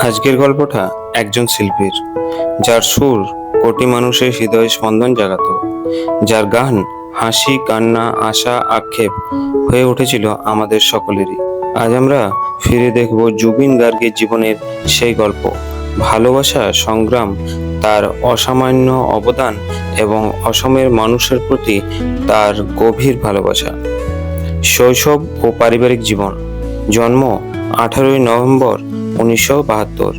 আজকের গল্পটা একজন শিল্পীর, যার সুর কোটি মানুষের হৃদয়ে স্পন্দন জাগাত, যার গান হাসি, কান্না, আশা, আক্ষেপ হয়ে উঠেছিল আমাদের সকলেরই। আজ আমরা ফিরে দেখব জুবিন গার্গের জীবনের সেই গল্প, ভালোবাসা, সংগ্রাম, তার অসামান্য অবদান এবং অসমের মানুষের প্রতি তার গভীর ভালোবাসা। শৈশব ও পারিবারিক জীবন, জন্ম আঠারোই নভেম্বর উনিশশো বাহাত্তর,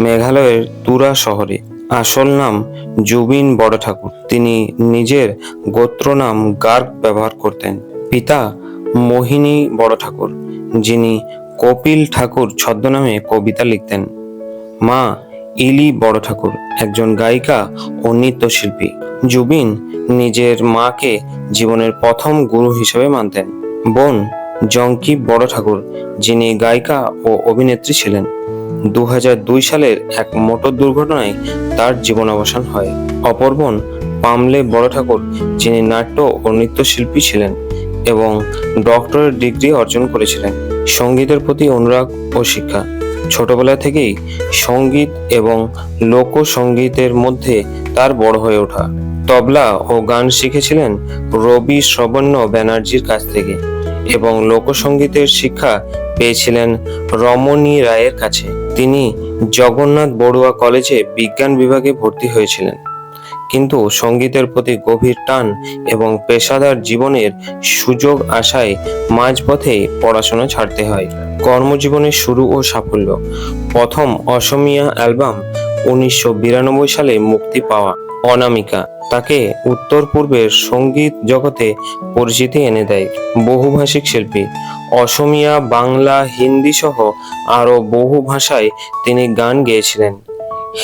মেঘালয়ের তুরা শহরে। আসল নাম জুবিন বড় ঠাকুর তিনি নিজের গোত্র নাম গার্গ ব্যবহার করতেন। পিতা মোহিনী বড় ঠাকুর যিনি কপিল ঠাকুর ছদ্মনামে কবিতা লিখতেন। মা ইলি বড় ঠাকুর একজন গায়িকা ও নৃত্যশিল্পী। জুবিন নিজের মাকে জীবনের প্রথম গুরু হিসেবে মানতেন। বোন জঙ্কি বড় ঠাকুর, যিনি গায়িকা ও অভিনেত্রী ছিলেন। দু হাজার দুই সালের এক মোটর দুর্ঘটনায় তার জীবনাবসান হয়। অপর বোন পামলে বড় ঠাকুর, যিনি নাট্য ও নৃত্যশিল্পী ছিলেন এবং ডক্টরের ডিগ্রি অর্জন করেছিলেন। সঙ্গীতের প্রতি অনুরাগ ও শিক্ষা। ছোটবেলা থেকেই সংগীত এবং লোকসঙ্গীতের মধ্যে তার বড় হয়ে ওঠা। তবলা ও গান শিখেছিলেন রবি শ্রবণ্য ব্যানার্জির কাছ থেকে। এবং লোকসঙ্গীতের শিক্ষা পেয়েছিলেন রমণী রায়ের কাছে। তিনি জগন্নাথ বড়ুয়া কলেজে বিজ্ঞান বিভাগে ভর্তি হয়েছিলেন। কিন্তু সঙ্গীতের প্রতি গভীর টান এবং পেশাদার জীবনের সুযোগ আশায় মাঝপথে পড়াশোনা ছাড়তে হয়। কর্মজীবনের শুরু ও সাফল্য। প্রথম অসমীয়া অ্যালবাম উনিশশো বিরানব্বই সালে মুক্তি পাওয়া অনামিকা তাকে উত্তর পূর্বের সংগীত জগতে পরিচিতি এনে দেয় বহুভাষিক শিল্পী। অসমীয়া, বাংলা, হিন্দি সহ আরও বহু ভাষায় তিনি গান গেয়েছিলেন।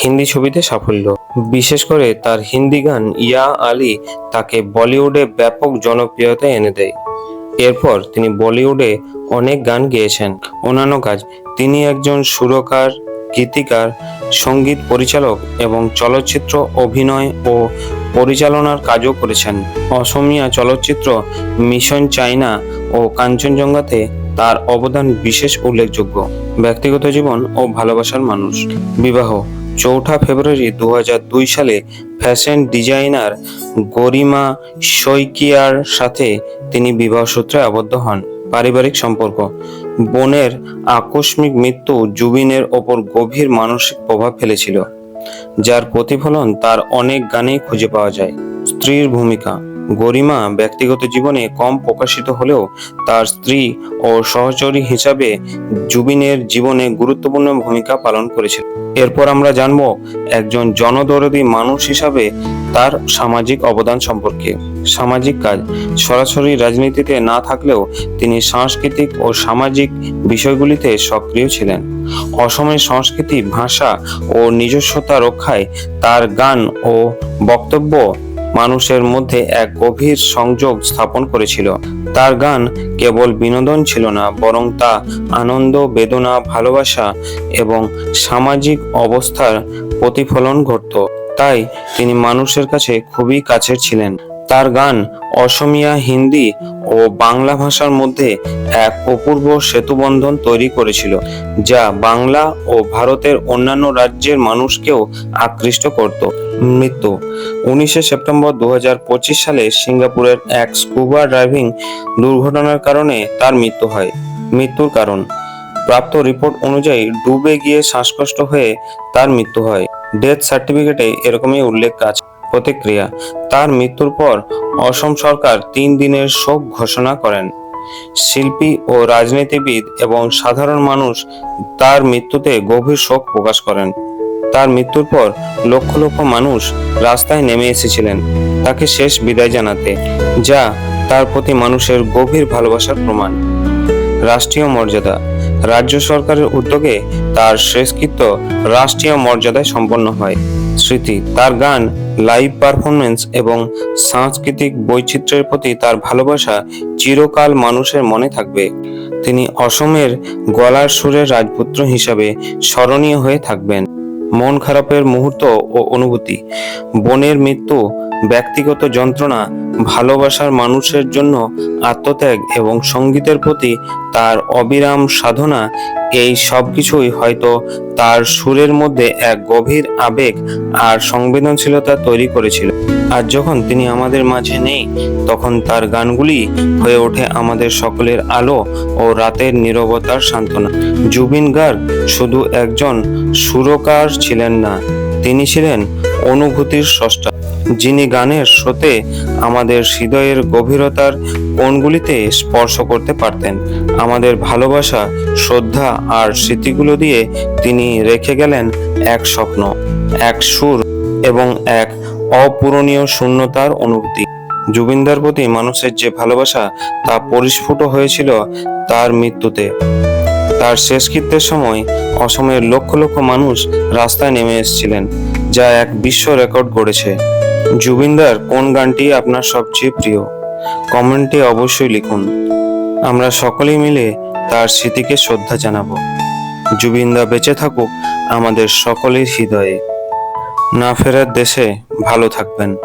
হিন্দি ছবিতে সাফল্য। বিশেষ করে তার হিন্দি গান ইয়া আলী তাকে বলিউডে ব্যাপক জনপ্রিয়তা এনে দেয়। এরপর তিনি বলিউডে অনেক গান গেয়েছেন। অন্যান্য কাজ, তিনি একজন সুরকার, গীতিকার সংগীত পরিচালক এবং চলচ্চিত্র অভিনয় ও পরিচালনার কাজও করেছেন। অসমীয়া চলচ্চিত্র মিশন চাইনা ও কাঞ্চনজঙ্ঘাতে তার অবদান বিশেষ উল্লেখযোগ্য। ব্যক্তিগত জীবন ও ভালোবাসার মানুষ। বিবাহ, চৌঠা ফেব্রুয়ারি দু সালে ফ্যাশন ডিজাইনার গরিমা শইকিয়ার সাথে তিনি বিবাহ সূত্রে আবদ্ধ হন। পারিবারিক সম্পর্ক বোনের আকস্মিক মৃত্যু জুবিনের ওপর গভীর মানসিক প্রভাব ফেলেছিল, যার প্রতিফলন তার অনেক গানেই খুঁজে পাওয়া যায়। স্ত্রীর ভূমিকা গরিমা ব্যক্তিগত জীবনে কম প্রকাশিত হলেও তার স্ত্রী ও সহচরী হিসাবে জুবিনের জীবনে গুরুত্বপূর্ণ ভূমিকা পালন করেছিল। এরপর আমরা জানব একজন জনদরদী মানুষ হিসাবে তার সামাজিক অবদান সম্পর্কে। সামাজিক কাজ, সরাসরি রাজনীতিতে না থাকলেও তিনি সাংস্কৃতিক ও সামাজিক বিষয়গুলিতে সক্রিয় ছিলেন। অসমের সংস্কৃতি, ভাষা ও নিজস্বতা রক্ষায় তার গান ও বক্তব্য মানুষের মধ্যে এক গভীর সংযোগ স্থাপন করেছিল। তার গান কেবল বিনোদন ছিল না, বরং তা আনন্দ, বেদনা, ভালোবাসা এবং সামাজিক অবস্থার প্রতিফলন ঘটত। তাই তিনি মানুষের কাছে খুবই কাছের ছিলেন। তার গান অসমিয়া, হিন্দি ও বাংলা ভাষার মধ্যে এক অপূর্ব সেতুবন্ধন তৈরি করেছিল, যা বাংলা ও ভারতের অন্যান্য রাজ্যের মানুষকেও আকৃষ্ট করত। মৃত্যু, উনিশে সেপ্টেম্বর দু হাজার পঁচিশ সালে সিঙ্গাপুরের এক স্কুবা ড্রাইভিং দুর্ঘটনার কারণে তার মৃত্যু হয়। মৃত্যুর কারণ, প্রাপ্ত রিপোর্ট অনুযায়ী ডুবে গিয়ে শ্বাসকষ্ট হয়ে তার মৃত্যু হয়। ডেথ সার্টিফিকেটে এরকমই উল্লেখ আছে। প্রতিক্রিয়া। তার মৃত্যুর পর অসম সরকার তিন দিনের শোক ঘোষণা করেন। শিল্পী ও রাজনীতিবিদ এবং সাধারণ মানুষ তার মৃত্যুতে গভীর শোক প্রকাশ করেন। তার মৃত্যুর পর লক্ষ লক্ষ মানুষ রাস্তায় নেমে এসেছিলেন তাকে শেষ বিদায় জানাতে, যা তার প্রতি মানুষের গভীর ভালোবাসার প্রমাণ। রাষ্ট্রীয় মর্যাদা। রাজ্য সরকারের উদ্যোগে তার শেষকৃত্য রাষ্ট্রীয় মর্যাদায় সম্পন্ন হয়। স্মৃতি। তার গান লাইভ পারফরমেন্স এবং সাংস্কৃতিক বৈচিত্র্যের প্রতি তার ভালোবাসা চিরকাল মানুষের মনে থাকবে। তিনি অসমের গলার সুরের রাজপুত্র হিসাবে স্মরণীয় হয়ে থাকবেন। মন খারাপের মুহূর্ত ও অনুভূতি। বোনের মৃত্যু ব্যক্তিগত যন্ত্রণা ভালোবাসার মানুষের জন্য আত্মত্যাগ এবং সঙ্গীতের প্রতি তার অবিরাম সাধনা, এই সব কিছুই হয়তো তার সুরের মধ্যে এক গভীর আবেগ আর সংবেদনশীলতা তৈরি করেছিল। আর যখন তিনি আমাদের মাঝে নেই, তখন তার গানগুলি হয়ে ওঠে আমাদের সকলের আলো ও রাতের নীরবতার সান্ত্বনা। জুবিন গার্গ শুধু একজন সুরকার ছিলেন না, তিনি ছিলেন অনুভূতির স্রষ্টা। যিনি গানের স্রোতে আমাদের হৃদয়ের গভীরতার কোণগুলিতে স্পর্শ করতে পারতেন, আমাদের ভালোবাসা, শ্রদ্ধা আর স্মৃতিগুলো দিয়ে তিনি রেখে গেলেন এক স্বপ্ন, এক সুর এবং এক অপূরণীয় শূন্যতার অনুভূতি। জুবিনদার প্রতি মানুষের যে ভালোবাসা তা পরিস্ফুট হয়েছিল তার মৃত্যুতে। তার শেষকৃত্যের সময় অসমের লক্ষ লক্ষ মানুষ রাস্তায় নেমে এসেছিলেন। যা এক বিশ্ব রেকর্ড গড়েছে। জুবিনদার কোন গানটি আপনার সবচেয়ে প্রিয়? কমেন্টে অবশ্যই লিখুন। আমরা সকলেই মিলে তার স্মৃতিকে শ্রদ্ধা জানাব। জুবিনদা বেঁচে থাকুক আমাদের সকলের হৃদয়ে। না ফেরার দেশে ভালো থাকবেন।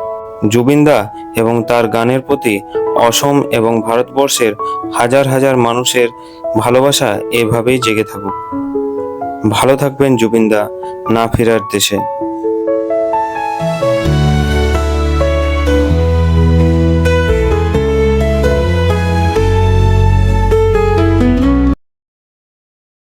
জুবিনদা এবং তার গানের প্রতি অসম এবং ভারতবর্ষের হাজার হাজার মানুষের ভালোবাসা এভাবেই জেগে থাকুক। ভালো থাকবেন জুবিনদা, না ফেরার দেশে।